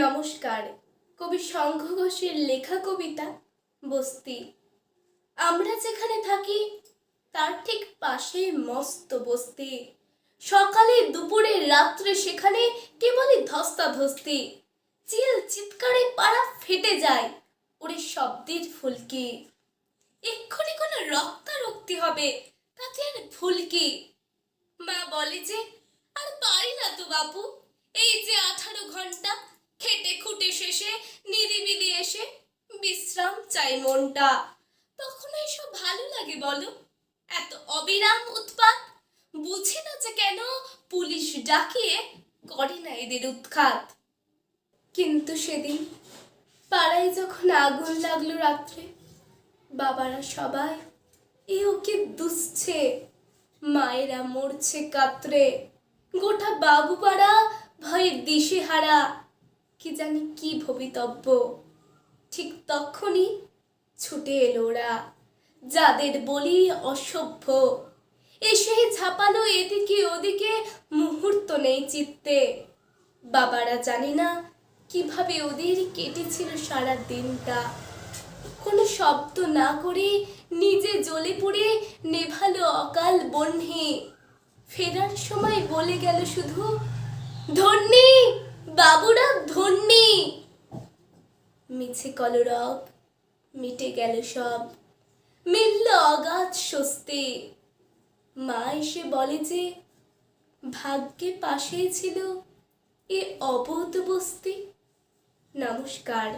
নমস্কার। কবি শঙ্খ ঘোষের লেখা কবিতা বস্তি। আমরা যেখানে থাকি, তার ঠিক পাশে মস্ত বস্তি। সকালে, দুপুরে, রাত্রে সেখানে কেবলই ধস্তাধস্তি। চিল চিৎকারে পাড়া ফেটে যায় ওরে শব্দের ফুলকি। এক্ষুনি কোনো রক্তারক্তি হবে, তাতে আর ফুলকি। মা বলে যে, আর পারি না তো বাপু, এই যে আঠারো ঘণ্টা চাই মনটা। তখন এসব ভালো লাগে বলো? এত অবিরাম উৎপাত? বুঝি না যে কেন পুলিশ ডাকিয়ে করে না এদের উৎখাত। কিন্তু সেদিন পাড়ায় যখন আগুন লাগল রাত্রে, বাবারা সবাই, এ ওকে দুষছে? মায়েরা মরছে কাতরে। গোটা বাবু পাড়া ভয়ে দিশে হারা কি জানি কি ভবিতব্য? ঠিক তখনই ছুটে এলো ওরা। যাদের বলি অসভ্য। এসে ঝাপালো এদিকে ওদিকে, মুহূর্ত নেই চিত্তে। বাবারা জানে না কীভাবে ওদের কেটেছিল সারা দিনটা। কোনো শব্দ না করে নিজে জ্বলে পড়ে নেভালো অকাল বহ্নি ফেরার সময় বলে গেল শুধু, ধন্যি, বাবুরা, ধন্যি! মিছে কলরব, মিটে গেল সব। মিলল অগাধ স্বস্তি। মা এসে বলে যে ভাগ্যে পাশেই ছিল এ অবোধ বস্তি। নমস্কার।